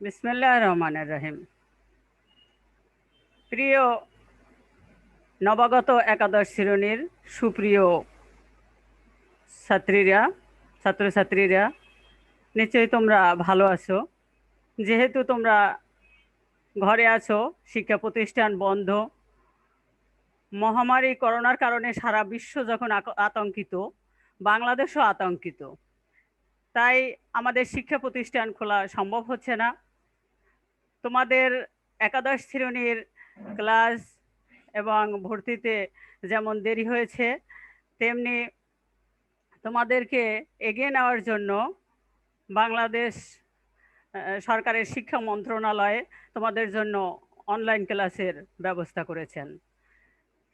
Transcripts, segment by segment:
বিসমিল্লাহ রহমানের রহিম। প্রিয় নবাগত একাদশ শ্রেণির সুপ্রিয় ছাত্রীরা, ছাত্রছাত্রীরা, নিশ্চয়ই তোমরা ভালো আছো। যেহেতু তোমরা ঘরে আছো, শিক্ষা প্রতিষ্ঠান বন্ধ, মহামারী করোনার কারণে সারা বিশ্ব যখন আতঙ্কিত, বাংলাদেশও আতঙ্কিত, তাই আমাদের শিক্ষা প্রতিষ্ঠান খোলা সম্ভব হচ্ছে না। তোমাদের একাদশ শ্রেণির ক্লাস এবং ভর্তিতে যেমন দেরি হয়েছে, তেমনি তোমাদেরকে এগিয়ে নেওয়ার জন্য বাংলাদেশ সরকারের শিক্ষা মন্ত্রণালয় তোমাদের জন্য অনলাইন ক্লাসের ব্যবস্থা করেছেন।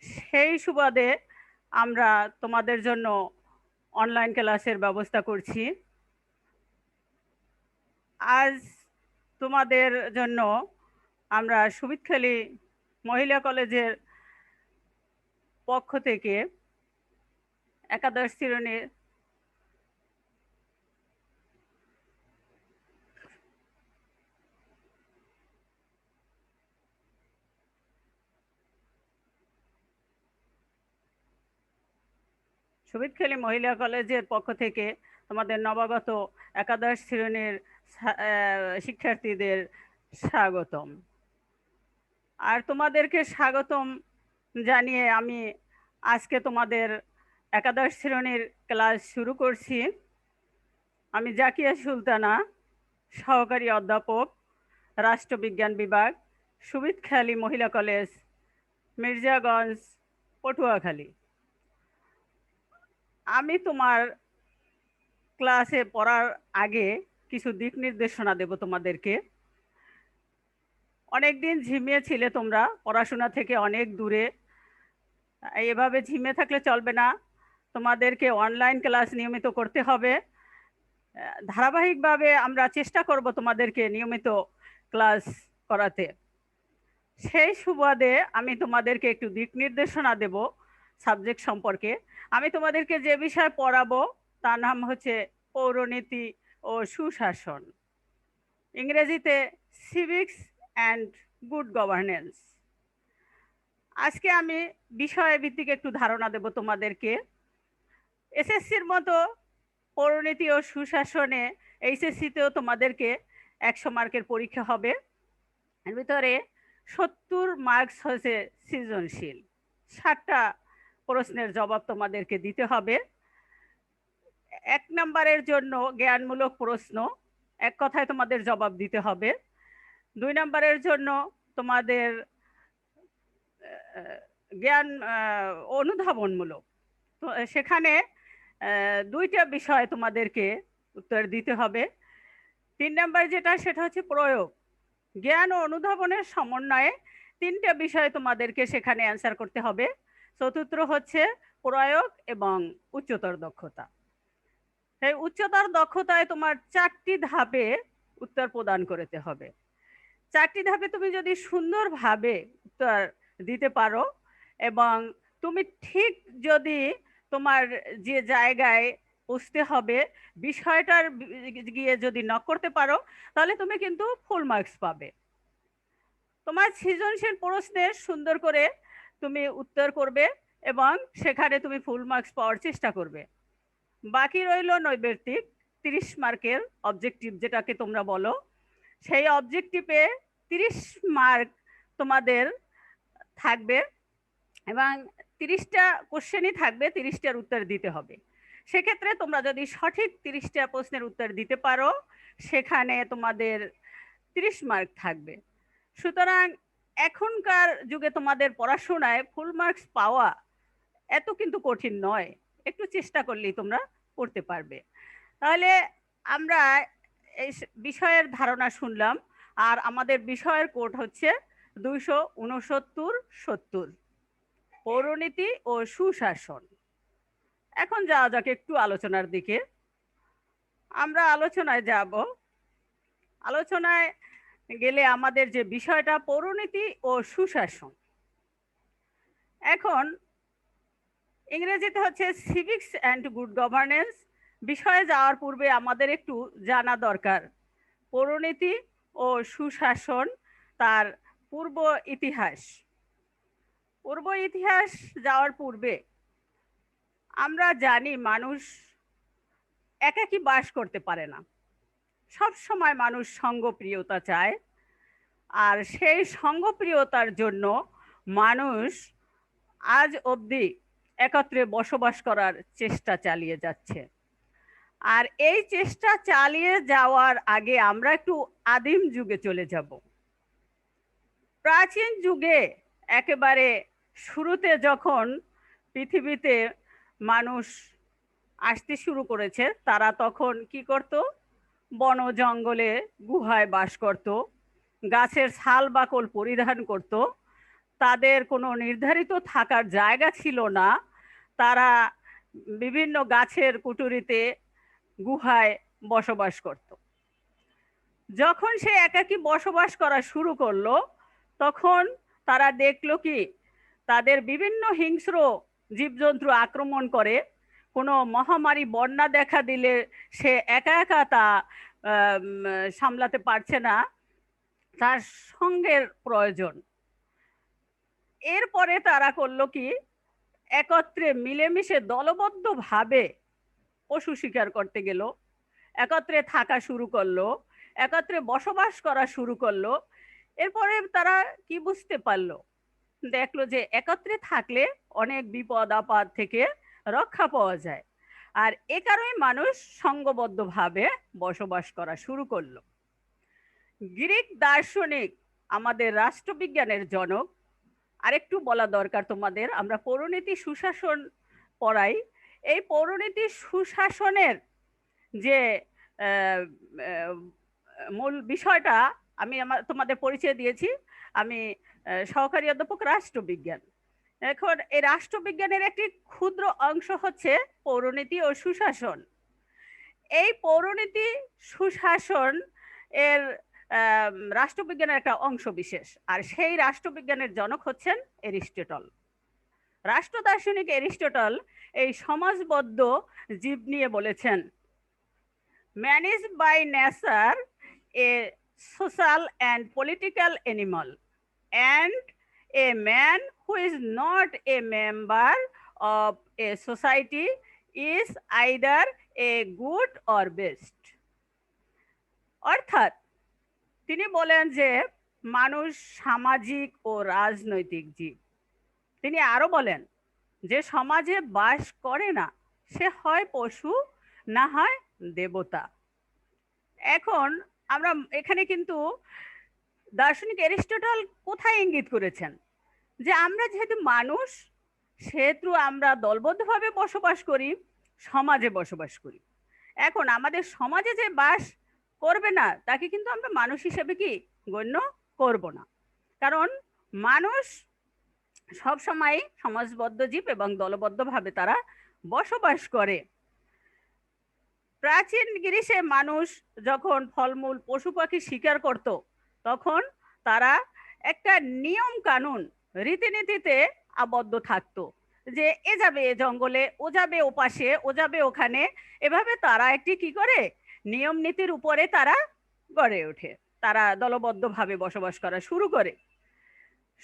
সেই সুবাদে আমরা তোমাদের জন্য অনলাইন ক্লাসের ব্যবস্থা করছি। আজ তোমাদের জন্য আমরা সুবিদখালী মহিলা কলেজের পক্ষ থেকে একাদশ শ্রেণির সুবিদখালী মহিলা কলেজের পক্ষ থেকে তোমাদের নবাগত একাদশ শ্রেণির শিক্ষার্থীদের স্বাগতম। আর তোমাদেরকে স্বাগতম জানিয়ে আমি আজকে তোমাদের একাদশ শ্রেণির ক্লাস শুরু করছি। আমি জাকিয়া সুলতানা, সহকারী অধ্যাপক, রাষ্ট্রবিজ্ঞান বিভাগ সুবিদখালী মহিলা কলেজ, মির্জাগঞ্জ, পটুয়াখালী। আমি তোমার ক্লাসে পড়ার আগে কিছু দিক নির্দেশনা দেব তোমাদেরকে। অনেক দিন ঝিমিয়েছিলে তোমরা, পড়াশোনা থেকে অনেক দূরে। এভাবে ঝিমিয়ে থাকলে চলবে না। তোমাদেরকে অনলাইন ক্লাস নিয়মিত করতে হবে। ধারাবাহিকভাবে আমরা চেষ্টা করব তোমাদেরকে নিয়মিত ক্লাস করাতে। সেই সুবাদে আমি তোমাদেরকে একটু দিক নির্দেশনা দেব সাবজেক্ট সম্পর্কে। আমি তোমাদেরকে যে বিষয় পড়াবো, তার নাম হচ্ছে পৌরনীতি ও সুশাসন। ইংরেজিতে সিভিক্স অ্যান্ড গুড গভর্নেন্স আজকে আমি বিষয় ভিত্তিক একটু ধারণা দেব তোমাদেরকে। এসএসসির মতো পৌরনীতি ও সুশাসনে এইচএসসিতেও তোমাদেরকে একশো মার্কের পরীক্ষা হবে। এর ভিতরে সত্তর মার্কস হয়েছে সৃজনশীল। ষাটটা প্রশ্নের জবাব তোমাদেরকে দিতে হবে। এক নাম্বারের জন্য জ্ঞানমূলক প্রশ্ন। এক কথায় তোমাদের জবাব দিতে হবে। দুই নাম্বারের জন্য তোমাদের জ্ঞান অনুধাবনমূলক। তো, সেখানে দুইটা বিষয় তোমাদেরকে উত্তর দিতে হবে। তিন নাম্বার যেটা, সেটা হচ্ছে প্রয়োগ। জ্ঞান ও অনুধাবনের সমন্বয়ে তিনটা বিষয় তোমাদেরকে সেখানে অ্যান্সার করতে হবে। চতুর্থ হচ্ছে প্রয়োগ এবং উচ্চতর দক্ষতা। এই উচ্চতর দক্ষতায় তোমার চারটি ধাপে উত্তর প্রদান করতে হবে। চারটি ধাপে তুমি যদি সুন্দরভাবে উত্তর দিতে পারো এবং তুমি ঠিক যদি তোমার যে জায়গায় বুঝতে হবে, বিষয়টার গিয়ে যদি নক করতে পারো, তাহলে তুমি কিন্তু ফুল মার্কস পাবে। তোমার সৃজনশীল প্রশ্নের সুন্দর করে তুমি উত্তর করবে এবং সেখানে তুমি ফুল মার্কস পাওয়ার চেষ্টা করবে। বাকি রইল নৈবেত্তিক তিরিশ মার্কের অবজেক্টিভ যেটাকে তোমরা বলো। সেই অবজেক্টিভে তিরিশ মার্ক তোমাদের থাকবে এবং তিরিশটা কোশ্চেনই থাকবে, তিরিশটার উত্তর দিতে হবে। সেক্ষেত্রে তোমরা যদি সঠিক তিরিশটা প্রশ্নের উত্তর দিতে পারো, সেখানে তোমাদের তিরিশ মার্ক থাকবে। সুতরাং এখনকার যুগে তোমাদের পড়াশোনায় ফুল মার্কস পাওয়া এত কিন্তু কঠিন নয়। একটু চেষ্টা করলেই তোমরা করতে পারবে। তাহলে আমরা এই বিষয়ের ধারণা শুনলাম। আর আমাদের বিষয়ের কোড হচ্ছে দুইশো উনসত্তর সত্তর। পৌরনীতি ও সুশাসন। এখন যাওয়া যাক একটু আলোচনার দিকে। আমরা আলোচনায় যাব। আলোচনায় গেলে আমাদের যে বিষয়টা পৌরনীতি ও সুশাসন। এখন ইংরেজিতে হচ্ছে সিভিক্স অ্যান্ড গুড গভর্নেন্স বিষয়ে যাওয়ার পূর্বে আমাদের একটু জানা দরকার। পৌরনীতি ও সুশাসন তার পূর্ব ইতিহাস। পূর্ব ইতিহাস যাওয়ার পূর্বে আমরা জানি মানুষ একাকি বাস করতে পারে না। সব সময় মানুষ সঙ্গপ্রিয়তা চায়। আর সেই সঙ্গপ্রিয়তার জন্য মানুষ আজ অবধি একত্রে বসবাস করার চেষ্টা চালিয়ে যাচ্ছে। আর এই চেষ্টা চালিয়ে যাওয়ার আগে আমরা একটু আদিম যুগে চলে যাব। প্রাচীন যুগে একেবারে শুরুতে যখন পৃথিবীতে মানুষ আসতে শুরু করেছে, তারা তখন কি করত? বন জঙ্গলে গুহায় বাস করত, গাছের ছাল বাকল পরিধান করত তাদের কোনো নির্ধারিত থাকার জায়গা ছিল না। তারা বিভিন্ন গাছের কুটুরিতে গুহায় বসবাস করত। যখন সে একাকী বসবাস করা শুরু করল, তখন তারা দেখল কি, তাদের বিভিন্ন হিংস্র জীবজন্তু আক্রমণ করে। কোনো মহামারী বন্যা দেখা দিলে সে একা একা তা সামলাতে পারছে না। তার সঙ্গের প্রয়োজন। এরপরে তারা করল কি? একত্রে মিলেমিশে দলবদ্ধভাবে পশু শিকার করতে গেল। একত্রে থাকা শুরু করল। একত্রে বসবাস করা শুরু করল। এরপরে তারা কি বুঝতে পারল? দেখল যে একত্রে থাকলে অনেক বিপদ, আপদ থেকে রক্ষা পাওয়া যায়। আর এ কারণে মানুষ সঙ্গবদ্ধভাবে বসবাস করা শুরু করল। গ্রিক দার্শনিক, আমাদের রাষ্ট্রবিজ্ঞানের জনক আরেকটু বলা দরকার তোমাদের, আমরা পৌরনীতি সুশাসন পড়াই। এই পৌরনীতি সুশাসনের যে মূল বিষয়টা আমি আমার, তোমাদের পরিচয় দিয়েছি। আমি সহকারী অধ্যাপক, রাষ্ট্রবিজ্ঞান। এখন এই রাষ্ট্রবিজ্ঞানের একটি ক্ষুদ্র অংশ হচ্ছে পৌরনীতি ও সুশাসন। এই পৌরনীতি সুশাসন এর রাষ্ট্রবিজ্ঞানের একটা অংশ বিশেষ। আর সেই রাষ্ট্রবিজ্ঞানের জনক হচ্ছেন এরিস্টটল। রাষ্ট্র দার্শনিক এরিস্টটল এই সমাজবদ্ধ জীব নিয়ে বলেছেন man is by nature a social and political animal and a man who is not a member of a society is either a good or best অর্থাৎ তিনি বলেন যে, মানুষ সামাজিক ও রাজনৈতিক জীব। তিনি আরও বলেন যে, সমাজে বাস করে না, সে হয় পশু, না হয় দেবতা। এখন আমরা এখানে কিন্তু দার্শনিক এরিস্টটল কোথায় ইঙ্গিত করেছেন? যে, আমরা যেহেতু মানুষ, সেহেতু আমরা দলবদ্ধভাবে বসবাস করি, সমাজে বসবাস করি। এখন আমাদের সমাজে যে বাস করবে না, তাকে কিন্তু আমরা মানুষ হিসেবে কি গণ্য করব না। কারণ মানুষ সব সময় সমাজবদ্ধ জীব এবং দলবদ্ধভাবে তারা বসবাস করে। প্রাচীন গ্রীষে মানুষ যখন ফলমূল, পশু পাখি শিকার করত, তখন তারা একটা নিয়ম কানুন, রীতিনীতিতে আবদ্ধ থাকতো যে, এ যাবে জঙ্গলে, ও যাবে ও পাশে, ও যাবে ওখানে। এভাবে তারা একটি কি করে? নিয়ম নীতির উপরে তারা গড়ে ওঠে। তারা দলবদ্ধভাবে বসবাস করা শুরু করে।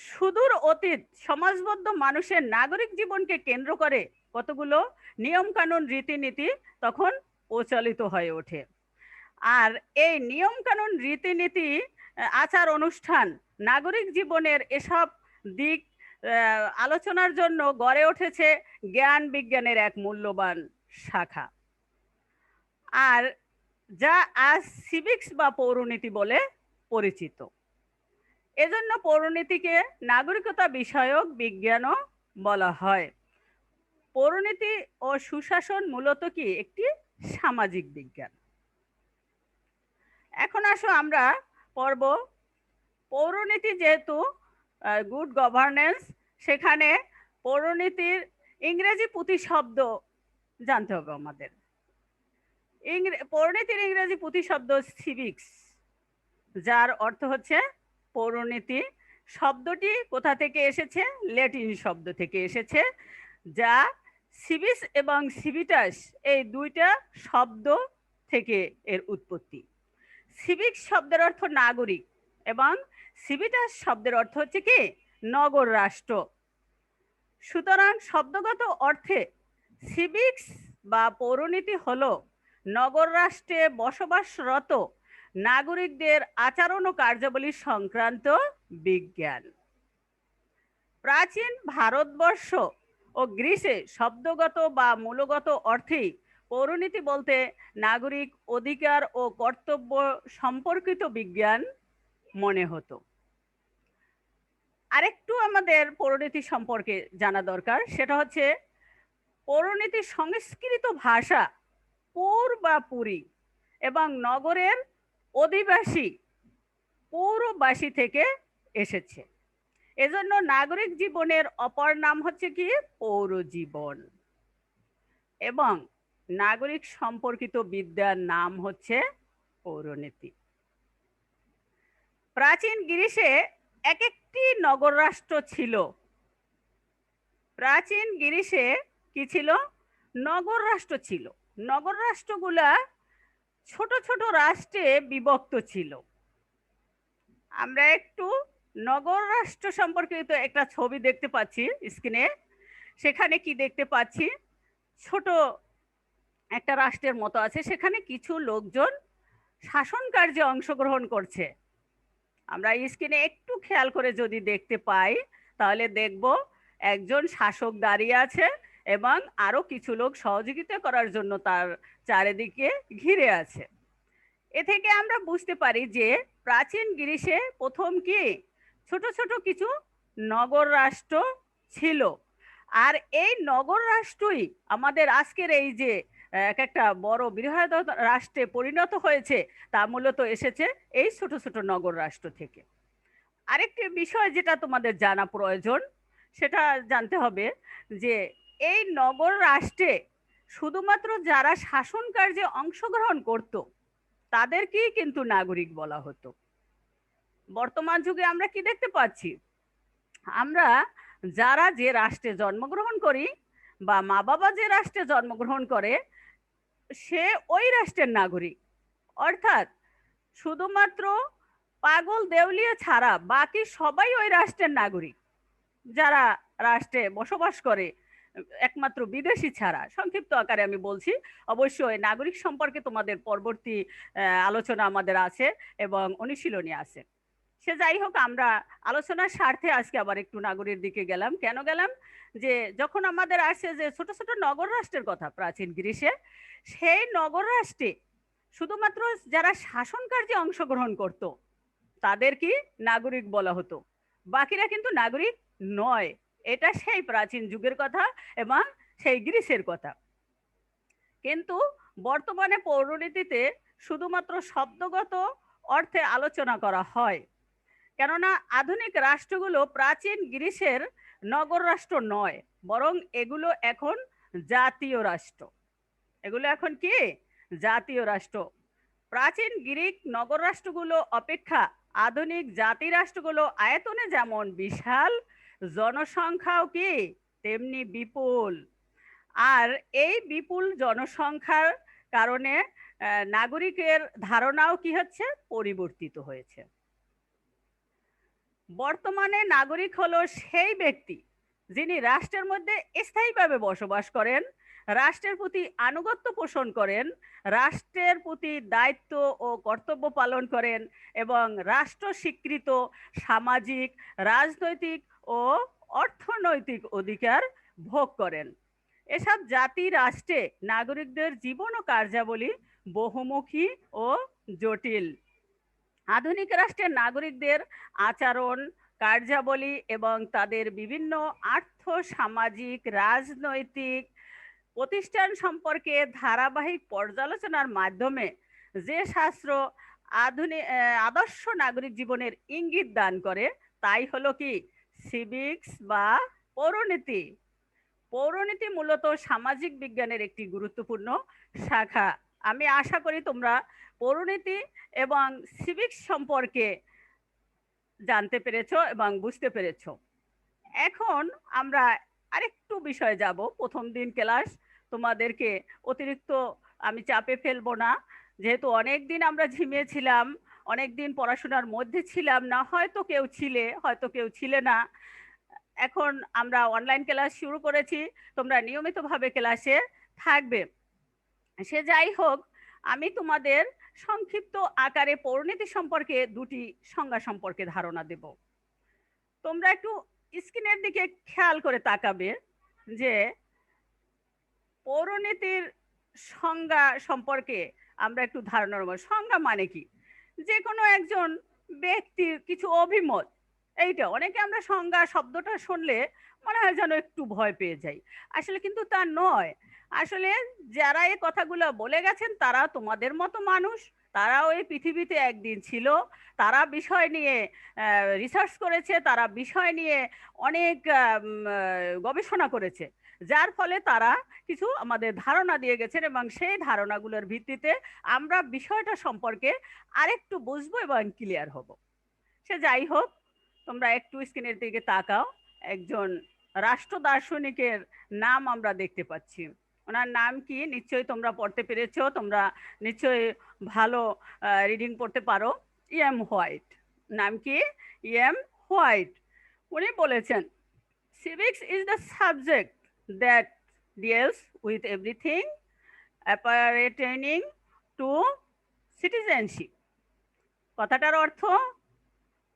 সুদূর অতীত সমাজবদ্ধ মানুষের নাগরিক জীবনকে কেন্দ্র করে কতগুলো নিয়ম কানুন রীতিনীতি তখন প্রচলিত হয়ে ওঠে। আর এই নিয়ম কানুন রীতিনীতি আচার অনুষ্ঠান নাগরিক জীবনের এসব দিক আলোচনার জন্য গড়ে উঠেছে জ্ঞান বিজ্ঞানের এক মূল্যবান শাখা। আর যা আজ সিভিক্স বা পৌরনীতি বলে পরিচিত। এজন্য পৌরনীতিকে নাগরিকতা বিষয়ক বিজ্ঞানও বলা হয়। পৌরনীতি ও সুশাসন মূলত কি? একটি সামাজিক বিজ্ঞান। এখন আসো আমরা পর্ব। পৌরনীতি যেহেতু গুড গভর্নেন্স সেখানে পৌরনীতির ইংরেজি প্রতিশব্দ জানতে হবে আমাদের। পৌরনীতির ইংরেজি প্রতিশব্দ সিভিক্স, যার অর্থ হচ্ছে পৌরনীতি। শব্দটি কোথা থেকে এসেছে? ল্যাটিন শব্দ থেকে এসেছে, যা সিভিস এবং সিভিটাস এই দুইটা শব্দ থেকে এর উৎপত্তি। সিভিক শব্দের অর্থ নাগরিক এবং সিভিটাস শব্দের অর্থ হচ্ছে কি? নগর রাষ্ট্র। সুতরাং শব্দগত অর্থে সিভিক্স বা পৌরনীতি হলো নগর রাষ্ট্রে বসবাসরত নাগরিকদের আচরণ ও কার্যাবলী সংক্রান্ত বিজ্ঞান। প্রাচীন ভারতবর্ষ ও গ্রিসে শব্দগত বা মূলগত অর্থেই পৌরনীতি বলতে নাগরিক অধিকার ও কর্তব্য সম্পর্কিত বিজ্ঞান মনে হতো। আরেকটু আমাদের পৌরনীতি সম্পর্কে জানা দরকার, সেটা হচ্ছে পৌরনীতির সংস্কৃত ভাষা পৌর বা পুরী এবং নগরের অধিবাসী পৌরবাসী থেকে এসেছে। এজন্য নাগরিক জীবনের অপর নাম হচ্ছে কি? পৌর জীবন এবং নাগরিক সম্পর্কিত বিদ্যার নাম হচ্ছে পৌরনীতি। প্রাচীন গ্রিসে এক একটি নগর রাষ্ট্র ছিল। প্রাচীন গ্রিসে কি ছিল? নগর রাষ্ট্র ছিল। নগর রাষ্ট্রগুলা ছোট ছোট রাষ্ট্রে বিভক্ত ছিল। আমরা একটু নগর রাষ্ট্র সম্পর্কিত একটা ছবি দেখতে পাচ্ছি স্ক্রিনে সেখানে কি দেখতে পাচ্ছি? ছোট একটা রাষ্ট্রের মতো আছে। সেখানে কিছু লোকজন শাসন কার্যে অংশগ্রহণ করছে। আমরা স্ক্রিনে একটু খেয়াল করে যদি দেখতে পাই, তাহলে দেখব একজন শাসক দাঁড়িয়ে আছে। এবং আরও কিছু লোক সহযোগিতা করার জন্য তার চারিদিকে ঘিরে আছে। এ থেকে আমরা বুঝতে পারি যে প্রাচীন গ্রিসে প্রথম কি? ছোট ছোট কিছু নগর রাষ্ট্র ছিল। আর এই নগর রাষ্ট্রই আমাদের আজকের এই যে, এক একটা বড় বৃহৎ রাষ্ট্রে পরিণত হয়েছে, তা মূলত এসেছে এই ছোট ছোট নগর রাষ্ট্র থেকে। আরেকটি বিষয় যেটা তোমাদের জানা প্রয়োজন, সেটা জানতে হবে যে এই নগর রাষ্ট্রে শুধুমাত্র যারা শাসন কার্যে অংশগ্রহণ করত, তাদেরকেই কিন্তু নাগরিক বলা হতো। বর্তমান যুগে আমরা কি দেখতে পাচ্ছি? আমরা যারা যে রাষ্ট্রে জন্মগ্রহণ করি বা মা বাবা যে রাষ্ট্রে জন্মগ্রহণ করে, সে ওই রাষ্ট্রের নাগরিক। অর্থাৎ শুধুমাত্র পাগল দেউলিয়া ছাড়া বাকি সবাই ওই রাষ্ট্রের নাগরিক। যারা রাষ্ট্রে বসবাস করে একমাত্র বিদেশি ছাড়া। সংক্ষিপ্ত আকারে আমি বলছি, অবশ্যই নাগরিক সম্পর্কে তোমাদের পরবর্তী আলোচনা আমাদের আছে এবং অনুশীলনী আছে। সে যাই হোক, আমরা আলোচনার স্বার্থে আজকে আবার একটু নাগরের দিকে গেলাম। কেন গেলাম? যে যখন আমাদের আসছে যে ছোট ছোট নগর রাষ্ট্রের কথা প্রাচীন গ্রীষে সেই নগর রাষ্ট্রে শুধুমাত্র যারা শাসন কার্যে অংশগ্রহণ করত, তাদের কি নাগরিক বলা হতো? বাকিরা কিন্তু নাগরিক নয়। এটা সেই প্রাচীন যুগের কথা এবং সেই গ্রীসের কথা। কিন্তু বর্তমানে পৌরনীতিতে শুধুমাত্র শব্দগত অর্থে আলোচনা করা হয়। কেননা আধুনিক রাষ্ট্রগুলো প্রাচীন গ্রীসের নগর রাষ্ট্র নয়, বরং এগুলো এখন জাতীয় রাষ্ট্র। এগুলো এখন কি? জাতীয় রাষ্ট্র। প্রাচীন গ্রিক নগর রাষ্ট্রগুলো অপেক্ষা আধুনিক জাতি রাষ্ট্রগুলো আয়তনে যেমন বিশাল জনসংখ্যাও কি? তেমনি বিপুল। আর এই বিপুল জনসংখ্যার কারণে নাগরিকের ধারণাও কি হচ্ছে? পরিবর্তিত হয়েছে। বর্তমানে নাগরিক হলো সেই ব্যক্তি যিনি রাষ্ট্রের মধ্যে স্থায়ীভাবে বসবাস করেন, রাষ্ট্রের প্রতি আনুগত্য পোষণ করেন, রাষ্ট্রের প্রতি দায়িত্ব ও কর্তব্য পালন করেন এবং রাষ্ট্র স্বীকৃত সামাজিক, রাজনৈতিক ও অর্থনৈতিক অধিকার ভোগ করেন। এসব জাতি, রাষ্ট্রে নাগরিকদের জীবন ও কার্যাবলী বহুমুখী ও জটিল। আধুনিক রাষ্ট্রের নাগরিকদের আচরণ, কার্যাবলী এবং তাদের বিভিন্ন আর্থ, সামাজিক, রাজনৈতিক প্রতিষ্ঠান সম্পর্কে ধারাবাহিক পর্যালোচনার মাধ্যমে যে শাস্ত্র আধুনিক আদর্শ নাগরিক জীবনের ইঙ্গিত দান করে, তাই হলো কি? সিভিক্স বা পৌরনীতি। পৌরনীতি মূলত সামাজিক বিজ্ঞানের একটি গুরুত্বপূর্ণ শাখা। আমি আশা করি তোমরা পৌরনীতি এবং সিভিক্স সম্পর্কে জানতে পেরেছ এবং বুঝতে পেরেছ। এখন আমরা আরেকটু বিষয়ে যাব। প্রথম দিন ক্লাস, তোমাদেরকে অতিরিক্ত আমি চাপে ফেলব না। যেহেতু অনেক দিন আমরা ঝিমিয়েছিলাম অনেক দিন পড়াশোনার মধ্যে ছিলাম, না হয়তো কেউ ছিলে, হয়তো কেউ ছিলে না। এখন আমরা অনলাইন ক্লাস শুরু করেছি, তোমরা নিয়মিতভাবে ক্লাসে থাকবে। সে যাই হোক, আমি তোমাদের সংক্ষিপ্ত আকারে পরিণতি সম্পর্কে দুটি সংজ্ঞা সম্পর্কে ধারণা দেব। তোমরা একটু স্ক্রিনের দিকে খেয়াল করে তাকাবে যে পৌরনীতির সংজ্ঞা সম্পর্কে আমরা একটু ধারণা সংজ্ঞা মানে কি? যে কোনো একজন ব্যক্তির কিছু অভিমত। এইটা, অনেকে আমরা সংজ্ঞা, শব্দটা শুনলে মনে হয় যেন একটু ভয় পেয়ে যাই। আসলে কিন্তু তা নয়। আসলে যারা এই কথাগুলো বলে গেছেন, তারা তোমাদের মতো মানুষ, তারাও এই পৃথিবীতে একদিন ছিল। তারা বিষয় নিয়ে রিসার্চ করেছে, তারা বিষয় নিয়ে অনেক গবেষণা করেছে। যার ফলে তারা কিছু আমাদের ধারণা দিয়ে গেছেন এবং সেই ধারণাগুলোর ভিত্তিতে আমরা বিষয়টা সম্পর্কে আরেকটু বুঝব এবং ক্লিয়ার হব। সে যাই হোক, তোমরা একটু স্ক্রিনের দিকে তাকাও। একজন রাষ্ট্র দার্শনিকের নাম আমরা দেখতে পাচ্ছি। ওনার নাম কি? নিশ্চয়ই তোমরা পড়তে পেরেছ। তোমরা নিশ্চয়ই ভালো রিডিং পড়তে পারো। ইএম হোয়াইট নাম কি? ইএম হোয়াইট উনি বলেছেন civics is the subject that deals with everything appertaining to citizenship. কথাটার অর্থ,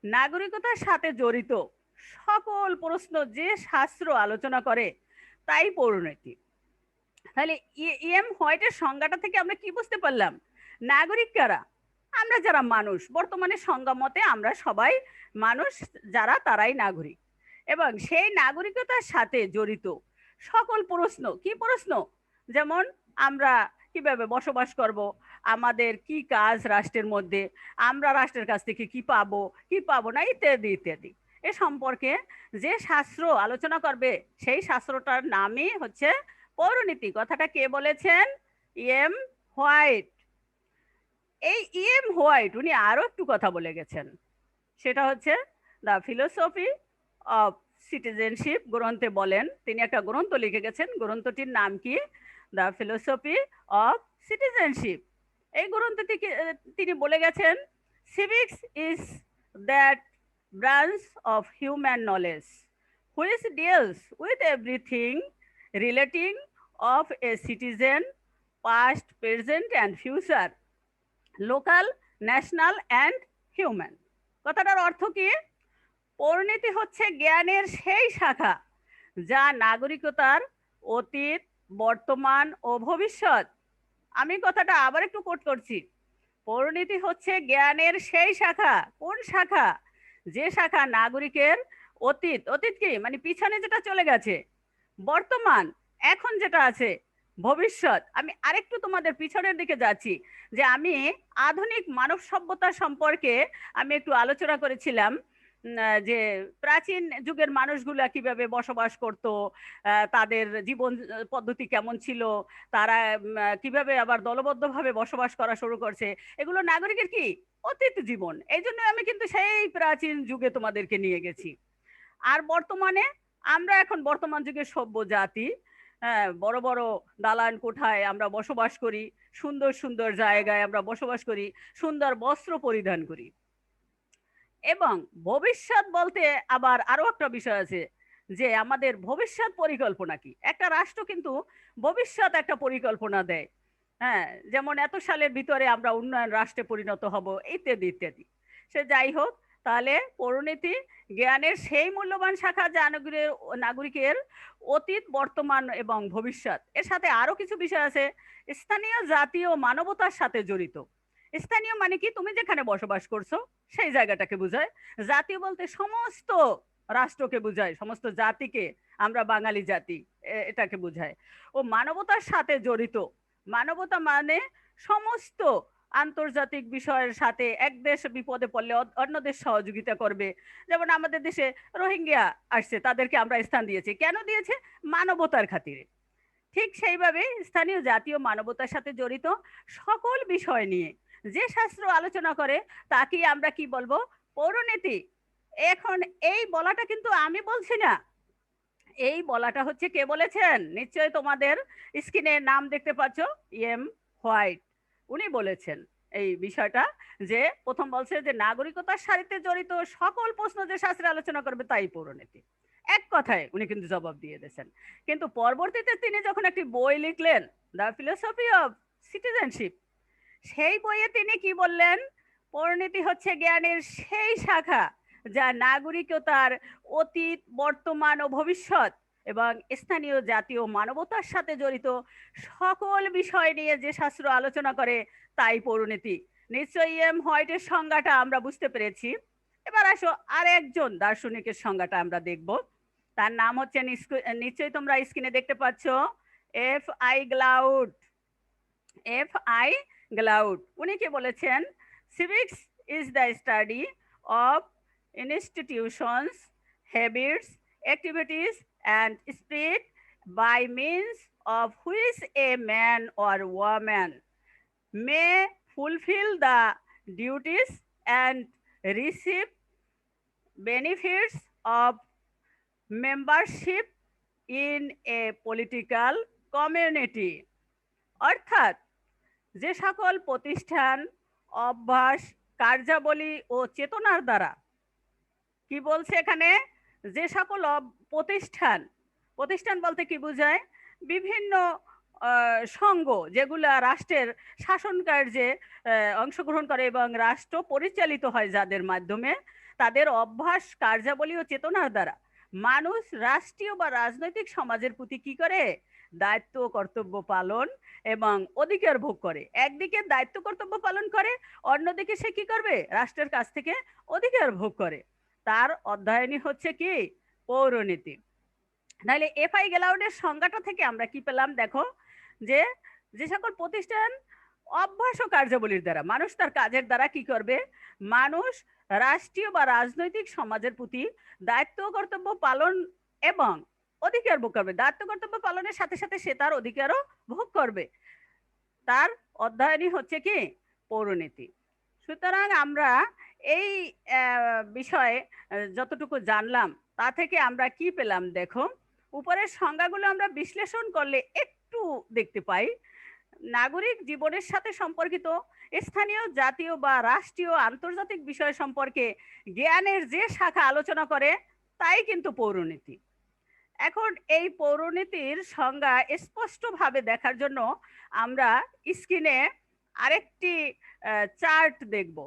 নাগরিকতার সাথে জড়িত সকল প্রশ্ন যে শাস্ত্র আলোচনা করে, তাই পরিণতি তাহলে ইএম হোয়াইটের সংজ্ঞাটা থেকে আমরা কি বুঝতে পারলাম? নাগরিক কারা? আমরা যারা মানুষ, বর্তমানে সংজ্ঞা মতে আমরা সবাই মানুষ, যারা তারাই নাগরিক। এবং সেই নাগরিকতার সাথে জড়িত সকল প্রশ্ন, কি প্রশ্ন? যেমন আমরা কীভাবে বসবাস করব? আমাদের কি কাজ রাষ্ট্রের মধ্যে? আমরা রাষ্ট্রের কাছ থেকে কি পাবো? কি পাবো না? ইত্যাদি ইত্যাদি। এ সম্পর্কে যে শাস্ত্র আলোচনা করবে, সেই শাস্ত্রটার নামই হচ্ছে পৌরনীতি। কথাটা কে বলেছেন? E M White. এই ইএম হোয়াইট, উনি আরও একটু কথা বলে গেছেন। সেটা হচ্ছে দ্য ফিলোসফি অফ সিটিজেনশিপ গ্রন্থে বলেন। তিনি একটা গ্রন্থ লিখে গেছেন। গ্রন্থটির নাম কি? দ্য ফিলোসফি অফ সিটিজেনশিপ এই গ্রন্থ তিনি বলে গেছেন civics is that branch of human knowledge which deals with everything relating of a citizen past present and future local national and human কথাটার অর্থ কি? পরিণতি হচ্ছে জ্ঞানের সেই শাখা, যা নাগরিকতার অতীত, বর্তমান ও ভবিষ্যৎ। আমি কথাটা আবার একটু কোট করছি। পরিণতি হচ্ছে জ্ঞানের সেই শাখা। কোন শাখা? যে শাখা নাগরিকের অতীত। অতীত কি? মানে পিছনে যেটা চলে গেছে। বর্তমান, এখন যেটা আছে, ভবিষ্যৎ। আমি আরেকটু তোমাদের পিছনের দিকে যাচ্ছি, যে আমি আধুনিক মানব সভ্যতা সম্পর্কে আমি একটু আলোচনা করেছিলাম। যে প্রাচীন যুগের মানুষগুলা কীভাবে বসবাস করত তাদের জীবন পদ্ধতি কেমন ছিল, তারা কীভাবে আবার দলবদ্ধভাবে বসবাস করা শুরু করছে, এগুলো নাগরিকের কি? অতীত জীবন। এই জন্য আমি কিন্তু সেই প্রাচীন যুগে তোমাদেরকে নিয়ে গেছি। আর বর্তমানে আমরা এখন বর্তমান যুগের সভ্য জাতি হ্যাঁ বড় বড় দালান কোঠায় আমরা বসবাস করি, সুন্দর সুন্দর জায়গায় আমরা বসবাস করি, সুন্দর বস্ত্র পরিধান করি। এবং ভবিষ্যৎ বলতে আবার আরও একটা বিষয় আছে যে আমাদের ভবিষ্যৎ পরিকল্পনা কি? একটা রাষ্ট্র কিন্তু ভবিষ্যৎ একটা পরিকল্পনা দেয়। হ্যাঁ যেমন এত সালের ভিতরে আমরা উন্নয়ন রাষ্ট্রে পরিণত হব, ইত্যাদি ইত্যাদি। সে যাই হোক, তাহলে পরিণতি জ্ঞানের সেই মূল্যবান শাখা যা নাগরিকের অতীত, বর্তমান এবং ভবিষ্যৎ। এর সাথে আরও কিছু বিষয় আছে। স্থানীয় জাতীয় মানবতার সাথে জড়িত। স্থানীয় মানে কি? তুমি যেখানে বসবাস করছ, সেই জায়গাটাকে বোঝায়। জাতীয় বলতে সমস্ত রাষ্ট্রকে বোঝায়, সমস্ত জাতিকে আমরা বাঙালি জাতি এটাকে বোঝায়। ও মানবতার সাথে জড়িত। মানবতা মানে সমস্ত আন্তর্জাতিক বিষয়ের সাথে এক দেশ বিপদে পড়লে অন্য দেশ সহযোগিতা করবে। যেমন আমাদের দেশে রোহিঙ্গিয়া আসছে, তাদেরকে আমরা স্থান দিয়েছি। কেন দিয়েছে? মানবতার খাতিরে। ঠিক সেইভাবে স্থানীয় জাতীয় মানবতার সাথে জড়িত সকল বিষয় নিয়ে। যে শাস্ত্র আলোচনা করে তাকে আমরা কি বলব? পৌরনীতি। এখন এই বলাটা কিন্তু আমি বলছি না। এই বলাটা হচ্ছে কে বলেছেন? নিশ্চয়ই তোমাদের স্ক্রিনে নাম দেখতে পাচ্ছ, এম হোয়াইট। উনি বলেছেন এই বিষয়টা যে, প্রথম বলছে যে, নাগরিকতার সারিতে জড়িত সকল প্রশ্ন যে শাস্ত্রে আলোচনা করবে, তাই পৌরনীতি। এক কথায় উনি কিন্তু জবাব দিয়ে দিয়েছেন। কিন্তু পরবর্তীতে তিনি যখন একটি বই লিখলেন, দ্য ফিলোসফি অফ সিটিজেনশিপ সেই বইয়ে তিনি কি বললেন? পরিণতি হচ্ছে জ্ঞানের সেই শাখা যা নাগরিকতার অতীত, বর্তমান ও ভবিষ্যৎ এবং স্থানীয় জাতীয় মানবতার সাথে জড়িত সকল বিষয় নিয়ে যে শাস্ত্র আলোচনা করে তাই পরিণতি। নিশ্চয়ই এম হোয়াইটের সংজ্ঞাটা আমরা বুঝতে পেরেছি। এবার আসো আর একজন দার্শনিকের সংজ্ঞাটা আমরা দেখব। তার নাম হচ্ছে নিশ্চয়ই তোমরা স্ক্রিনে দেখতে পাচ্ছ, F I Gould. F I গ্লাউড উনি কি বলেছেন civics is the study of institutions habits activities and spirit by means of which a man or woman may fulfill the duties and receive benefits of membership in a political community অর্থাৎ যে সকল প্রতিষ্ঠান, অভ্যাস, কার্যাবলী ও চেতনার দ্বারা, কি বলছে এখানে? যে সকল প্রতিষ্ঠান প্রতিষ্ঠান বলতে কি বোঝায়? বিভিন্ন সঙ্গ যেগুলা রাষ্ট্রের শাসন কার্যে অংশগ্রহণ করে এবং রাষ্ট্র পরিচালিত হয় যাদের মাধ্যমে, তাদের অভ্যাস, কার্যাবলী ও চেতনার দ্বারা। মানুষ রাষ্ট্রীয় বা রাজনৈতিক সমাজের প্রতি কি করে? দায়িত্ব কর্তব্য পালন এবং অধিকার ভোগ করে। একদিকে দায়িত্ব কর্তব্য পালন করে, অন্যদিকে সে কি করবে? রাষ্ট্রের কাছ থেকে অধিকার ভোগ করে। তার অধ্যয়নই হচ্ছে কি? পৌরনীতি। তাহলে এফআই গেলাউডের সংজ্ঞাটা থেকে আমরা কি পেলাম? দেখো, যে যে সকল প্রতিষ্ঠান অভ্যাস ও কার্যাবলীর দ্বারা, মানুষ তার কাজের দ্বারা কি করবে? মানুষ রাষ্ট্রীয় বা রাজনৈতিক সমাজের প্রতি দায়িত্ব কর্তব্য পালন এবং অধিকার ভোগ করবে। দায়িত্ব কর্তব্য পালনের সাথে সাথে সে তার অধিকারও ভোগ করবে। তার অধ্যয়নই হচ্ছে কি? পৌরনীতি। সুতরাং আমরা এই বিষয়ে যতটুকু জানলাম, তা থেকে আমরা কি পেলাম? দেখো, উপরের সংজ্ঞাগুলো আমরা বিশ্লেষণ করলে একটু দেখতে পাই। নাগরিক জীবনের সাথে সম্পর্কিত, স্থানীয়, জাতীয় বা রাষ্ট্রীয়, আন্তর্জাতিক বিষয় সম্পর্কে জ্ঞানের যে শাখা আলোচনা করে, তাই কিন্তু পৌরনীতি। এখন এই পৌরনীতির সংজ্ঞা স্পষ্টভাবে দেখার জন্য আমরা স্ক্রিনে আরেকটি চার্ট দেখব।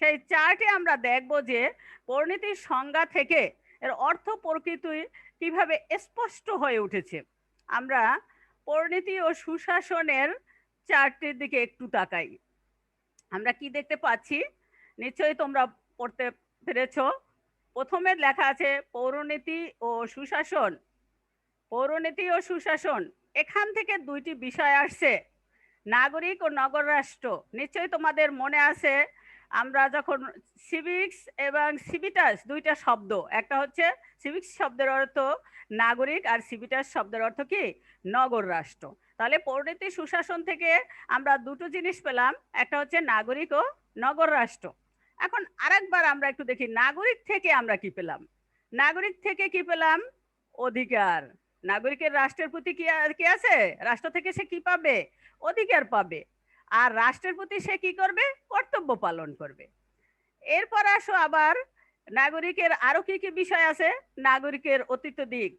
সেই চার্টে আমরা দেখব যে পৌরনীতির সংজ্ঞা থেকে এর অর্থ প্রকৃতি কীভাবে স্পষ্ট হয়ে উঠেছে। আমরা পরিণতি ও সুশাসনের চারটির দিকে একটু তাকাই। আমরা কি দেখতে পাচ্ছি? নিশ্চয়ই তোমরা পড়তে পেরেছ। প্রথমে লেখা আছে পৌরনীতি ও সুশাসন। পৌরনীতি ও সুশাসন, এখান থেকে দুইটি বিষয় আসছে। নাগরিক ও নগর রাষ্ট্র, নিশ্চয়ই তোমাদের মনে আছে, আমরা যখন সিভিক্স এবং সিভিটাস দুইটা শব্দ, একটা হচ্ছে সিভিক্স শব্দের অর্থ নাগরিক আর সিভিটাস শব্দের অর্থ কি? নগর রাষ্ট্র। তাহলে পরিণতি সুশাসন থেকে আমরা দুটো জিনিস পেলাম, একটা হচ্ছে নাগরিক ও নগর রাষ্ট্র। এখন আরেকবার আমরা একটু দেখি, নাগরিক থেকে আমরা কি পেলাম? নাগরিক থেকে কি পেলাম? অধিকার। নাগরিকের রাষ্ট্রের প্রতি কি কি আছে? রাষ্ট্র থেকে সে কি পাবে? অধিকার পাবে। আর রাষ্ট্রের প্রতি সে কি করবে? কর্তব্য পালন করবে। এরপর আসো আবার, নাগরিকের আরও কি কি বিষয় আছে? নাগরিকের অতীত দিক।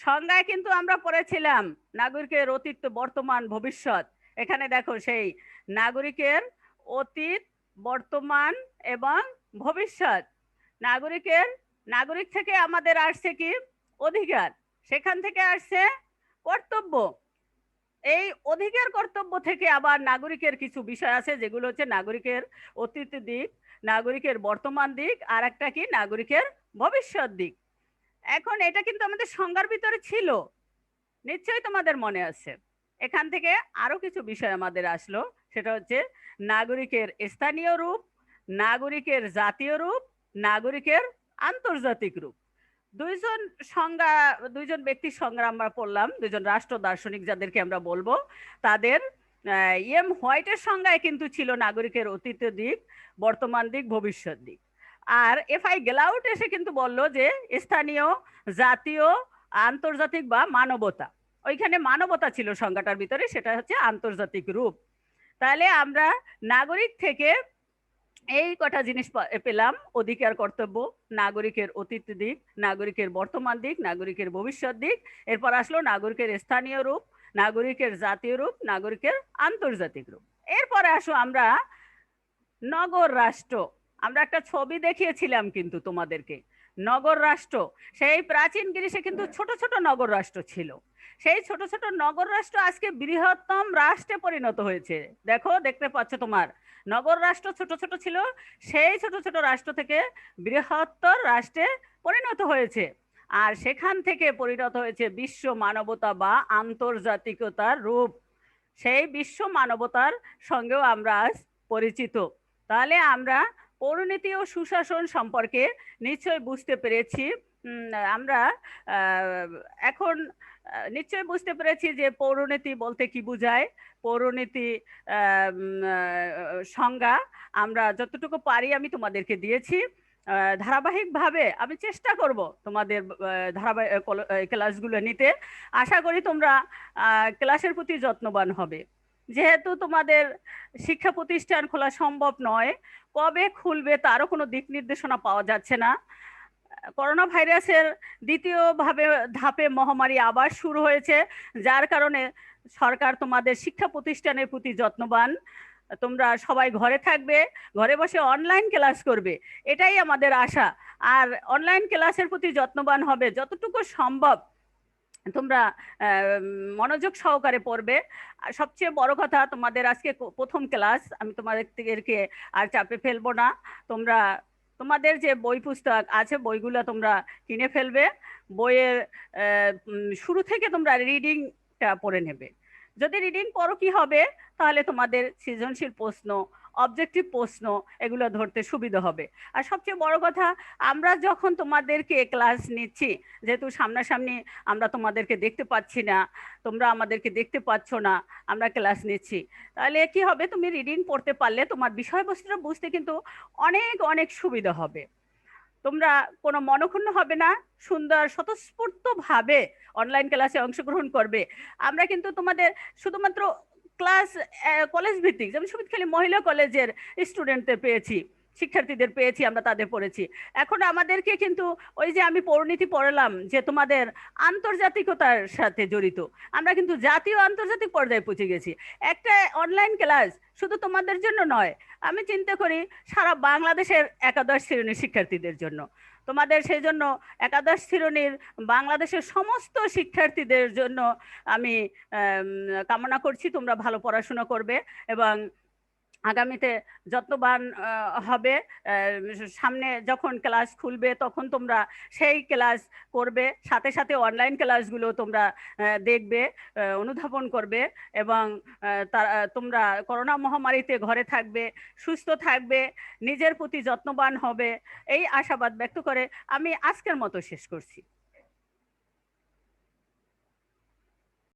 সংজ্ঞায় কিন্তু আমরা পড়েছিলাম, নাগরিকের অতীত বর্তমান ভবিষ্যৎ। এখানে দেখো সেই, নাগরিকের অতীত বর্তমান এবং ভবিষ্যৎ। নাগরিকের, নাগরিক থেকে আমাদের আসছে কি? অধিকার। সেখান থেকে আসছে কর্তব্য। এই অধিকার কর্তব্য থেকে আবার নাগরিকের কিছু বিষয় আছে, যেগুলো হচ্ছে নাগরিকের অতীত দিক, নাগরিকের বর্তমান দিক, আর একটা কি? নাগরিকের ভবিষ্যৎ দিক। এখন এটা কিন্তু আমাদের সংজ্ঞার ভিতরে ছিল। নিশ্চয়ই তোমাদের মনে আছে। এখান থেকে আরও কিছু বিষয় আমাদের আসলো। সেটা হচ্ছে নাগরিকের স্থানীয় রূপ, নাগরিকের জাতীয় রূপ, নাগরিকের আন্তর্জাতিক রূপ। দুইজন সংজ্ঞা, দুইজন ব্যক্তির সংজ্ঞা আমরা পড়লাম, দুইজন রাষ্ট্র দার্শনিক যাদেরকে আমরা বলব, তাদের এম হোয়াইটের সংজ্ঞায় কিন্তু ছিল নাগরিকের অতীত দিক, বর্তমান দিক, ভবিষ্যৎ দিক। আর এফ আই গেলাউট এসে কিন্তু বলল যে স্থানীয়, জাতীয়, আন্তর্জাতিক বা মানবতা। ওইখানে মানবতা ছিল সংজ্ঞাটার ভিতরে, সেটা হচ্ছে আন্তর্জাতিক রূপ। তাহলে আমরা নাগরিক থেকে এই কটা জিনিস পেলাম, অধিকার, কর্তব্য, নাগরিকের অতীত দিক, নাগরিকের বর্তমান দিক, নাগরিকের ভবিষ্যৎ দিক, এরপর আসলো নাগরিকের স্থানীয় রূপ, নাগরিকের জাতীয় রূপ, নাগরিকের আন্তর্জাতিক রূপ। এরপরে আসো আমরা নগর রাষ্ট্র। আমরা একটা ছবি দেখিয়েছিলাম কিন্তু তোমাদেরকে। নগর রাষ্ট্র। সেই প্রাচীন গ্রীসে কিন্তু ছোট ছোট নগর রাষ্ট্র ছিল। সেই ছোট ছোট নগর রাষ্ট্র আজকে বৃহত্তম রাষ্ট্রে পরিণত হয়েছে। দেখো দেখতে পাচ্ছ তোমার। নগর রাষ্ট্র ছোট ছোট ছিল সেই ছোট ছোট রাষ্ট্র থেকে বৃহত্তর রাষ্ট্রে পরিণত হয়েছে। আর সেখান থেকে পরিণত হয়েছে বিশ্ব মানবতা বা আন্তর্জাতিকতার রূপ। সেই বিশ্ব মানবতার সঙ্গেও আমরা আজ পরিচিত। তাহলে আমরা পৌরনীতি ও সুশাসন সম্পর্কে নিশ্চয় বুঝতে পেরেছি। আমরা এখন নিশ্চয় বুঝতে পেরেছি যে পৌরনীতি বলতে কি বোঝায়। পৌরনীতি সংজ্ঞা আমরা যতটুকু পারি আমি তোমাদেরকে দিয়েছি। ধারাবাহিকভাবে আমি চেষ্টা করব তোমাদের ধারাবাহিক ক্লাসগুলো নিতে। আশা করি তোমরা ক্লাসের প্রতি যত্নবান হবে। যেহেতু তোমাদের শিক্ষা প্রতিষ্ঠান খোলা সম্ভব নয়, কবে খুলবে তারও কোনো দিক নির্দেশনা পাওয়া যাচ্ছে না। করোনা ভাইরাসের দ্বিতীয় ভাবে ধাপে মহামারী আবার শুরু হয়েছে, যার কারণে সরকার তোমাদের শিক্ষা প্রতিষ্ঠানের প্রতি যত্নবান। তোমরা সবাই ঘরে থাকবে, ঘরে বসে অনলাইন ক্লাস করবে, এটাই আমাদের আশা। আর অনলাইন ক্লাসের প্রতি যত্নবান হবে যতটুকু সম্ভব। তোমরা মনোযোগ সহকারে পড়বে। আর সবচেয়ে বড় কথা, তোমাদের আজকে প্রথম ক্লাস, আমি তোমাদেরকে আর চাপে ফেলব না। তোমরা, তোমাদের যে বই পুস্তক আছে, বইগুলো তোমরা কিনে ফেলবে। বইয়ের শুরু থেকে তোমরা রিডিংটা পড়ে নেবে। যদি রিডিং পড়ো কি হবে? তাহলে তোমাদের সৃজনশীল প্রশ্ন অবজেক্টিভ প্রশ্ন এগুলো ধরতে সুবিধা হবে। আর সবচেয়ে বড় কথা, আমরা যখন তোমাদেরকে ক্লাস নিচ্ছি, যেহেতু সামনাসামনি আমরা তোমাদেরকে দেখতে পাচ্ছি না, তোমরা আমাদেরকে দেখতে পাচ্ছ না, আমরা ক্লাস নিচ্ছি। তাহলে কি হবে? তুমি রিডিং পড়তে পারলে তোমার বিষয়বস্তুটা বুঝতে কিন্তু অনেক অনেক সুবিধা হবে। তোমরা কোনো মনক্ষুণ্ণ হবে না, সুন্দর, স্বতঃস্ফূর্তভাবে অনলাইন ক্লাসে অংশগ্রহণ করবে। আমরা কিন্তু তোমাদের শুধুমাত্র ক্লাস কলেজ ভিত্তিক, যেমন সুবিধখালী মহিলা কলেজের স্টুডেন্টদের পেয়েছি, শিক্ষার্থীদের পেয়েছি, আমরা তাদের পড়েছি। এখন আমাদেরকে কিন্তু ওই যে আমি পরিণীতি পড়ালাম যে তোমাদের আন্তর্জাতিকতার সাথে জড়িত। আমরা কিন্তু জাতীয় আন্তর্জাতিক পর্যায়ে পৌঁছে গেছি। একটা অনলাইন ক্লাস শুধু তোমাদের জন্য নয়, আমি চিন্তা করি সারা বাংলাদেশের একাদশ শ্রেণির শিক্ষার্থীদের জন্য। তোমাদের সেই জন্য একাদশ শিরোনির বাংলাদেশের সমস্ত শিক্ষার্থীদের জন্য আমি কামনা করছি, তোমরা ভালো পড়াশোনা করবে এবং আগামীতে যত্নবান হবে। সামনে যখন ক্লাস খুলবে তখন তোমরা সেই ক্লাস করবে। সাথে সাথে অনলাইন ক্লাসগুলো তোমরা দেখবে অনুধাবন করবে এবং তোমরা করোনা মহামারীতে ঘরে থাকবে, সুস্থ থাকবে, নিজের প্রতি যত্নবান হবে। এই আশাবাদ ব্যক্ত করে আমি আজকের মতো শেষ করছি।